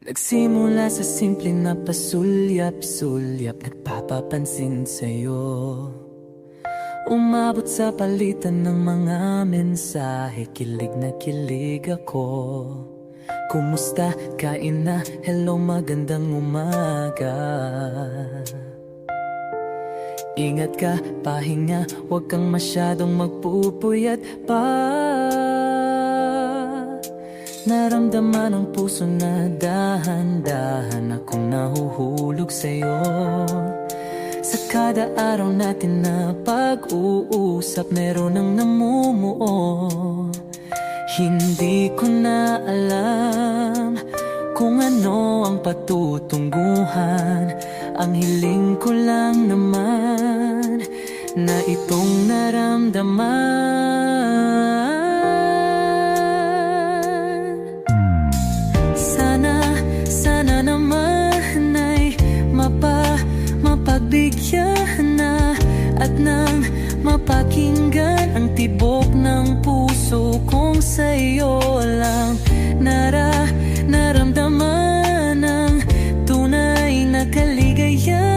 Nagsimula sa simple na pasulyap-sulyap Nagpapapansin sa'yo Umabot sa palitan ng mga mensahe Kilig na kilig ako Kumusta? Kain na? Hello, magandang umaga Ingat ka, pahinga Huwag kang masyadong magpupuyat pa Naramdaman ng puso na dahan-dahan Akong nahuhulog sa'yo. Sa kada araw natin na pag-uusap Meron ang namumuo. Hindi ko na alam Kung ano ang patutunguhan Ang hiling ko lang naman Na itong naramdaman nang mapakinggan ang tibok ng puso kong sa'yo lang. Nara, naramdaman ang tunay na kaligayahan.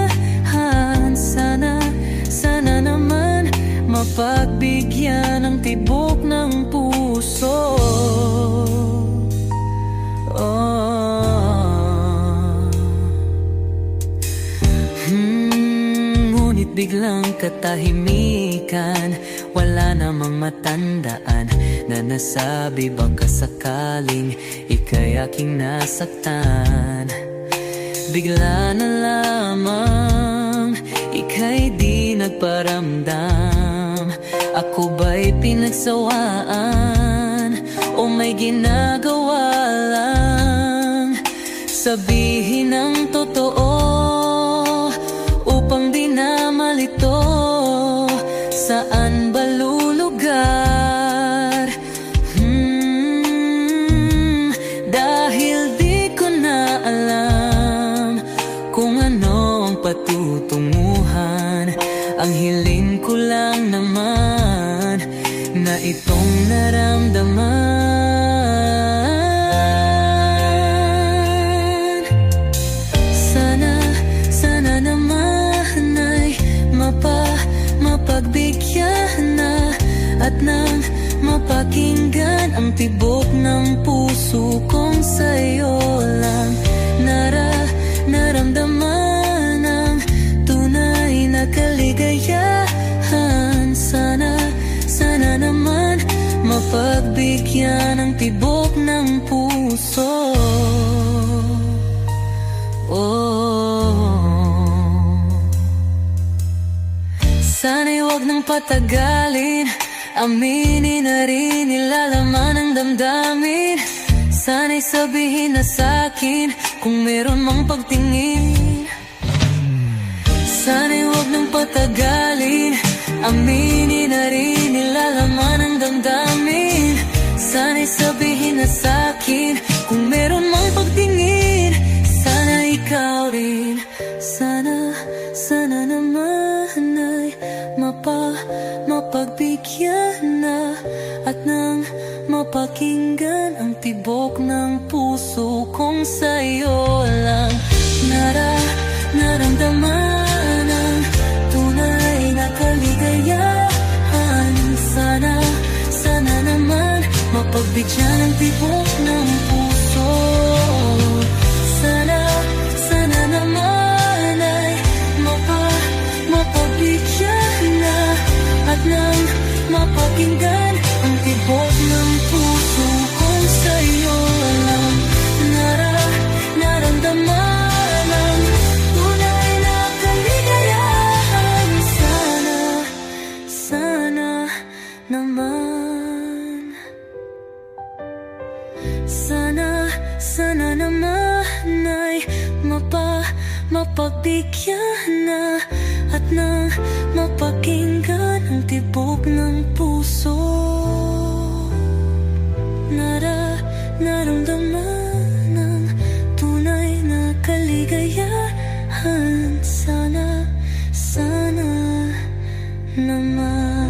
Sana, sana naman mapagbigyan ang tibok ng puso. Oh. Biglang katahimikan. Wala namang matandaan Na nasabi baka sakaling Ika'y aking nasaktan. Bigla na lamang Ika'y di nagparamdam. Ako ba'y pinagsawaan O may ginagawa lang? Sabihin ang totoo Ang hiling ko lang naman Na itong naramdaman. Sana, sana naman ay mapa, mapagbigyan na At nang mapakinggan ang tibok ng puso kong sa'yo mapagbigyan ang tibok ng puso. Oh. Sana'y huwag nang patagalin. Aminin na rin nilalaman ng damdamin. Sana'y sabihin na sa'kin Kung meron mang pagtingin. Sana'y huwag nang patagalin. Aminin na rin nilalaman ng damdamin. Sana'y sabihin na sa'kin Kung meron mang pagtingin Sana ikaw rin. Sana, sana naman ay Mapa, mapagbigyan na At nang mapakinggan Ang tibok ng puso kong sa'yo lang. Nara, naramdaman Mapagbigyan Pagbigyan na at na mapakinggan ang tibok ng puso. Nara, naramdaman ang tunay na kaligayahan. Sana, sana naman.